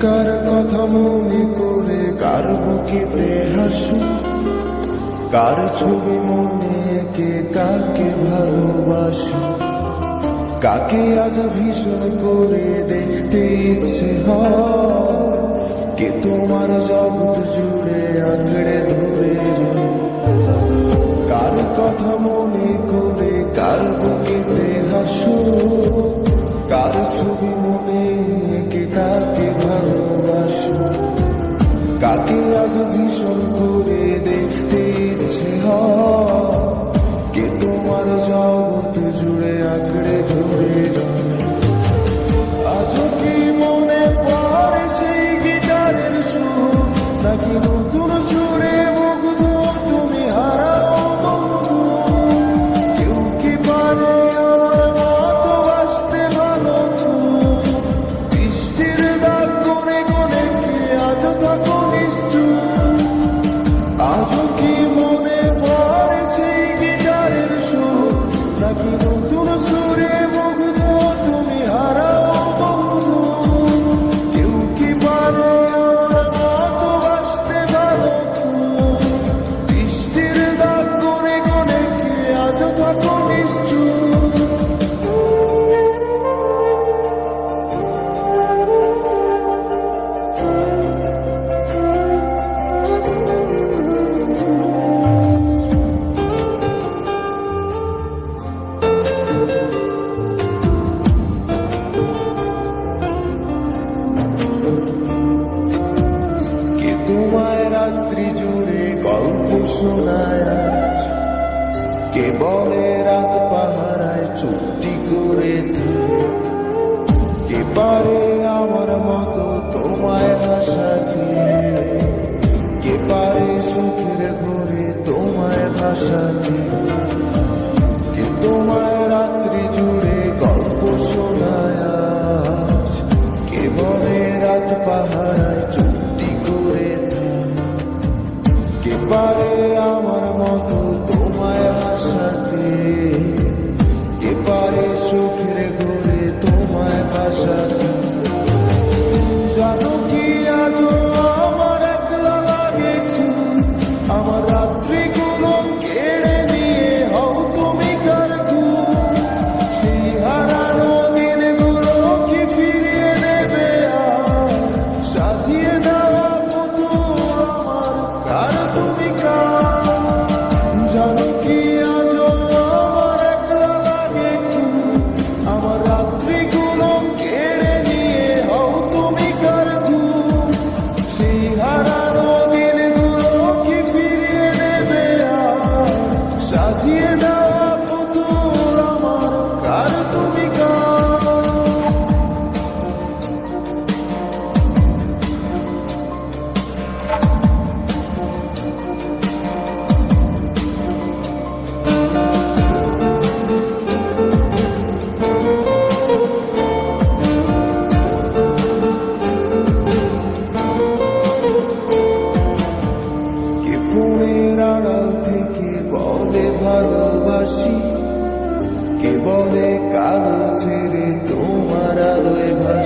কার কথা মনে করে? কার বুকিতে হাসু? কার ছবি মনে কে কাকে ভালোবাসু? কাকে আজ ভীষণ করে দেখতে ইচ্ছে কে তোমার জগৎ জুড়ে আঁকড়ে ধরে কার কথা মনে করে কার বুকিতে হাসু? কার ছবি মনে কাকে ভালোবাসো? কাকে আজ ভীষণ চুক্তি করে কে পারে আমার মতো তোমায় ভাষা দিয়ে। পারে সুখের ঘরে তোমায় ভাসাতে কে তোমায় রাত্রি জুড়ে গল্প শোনায় কে বলে রাত পাহাড় adorado y para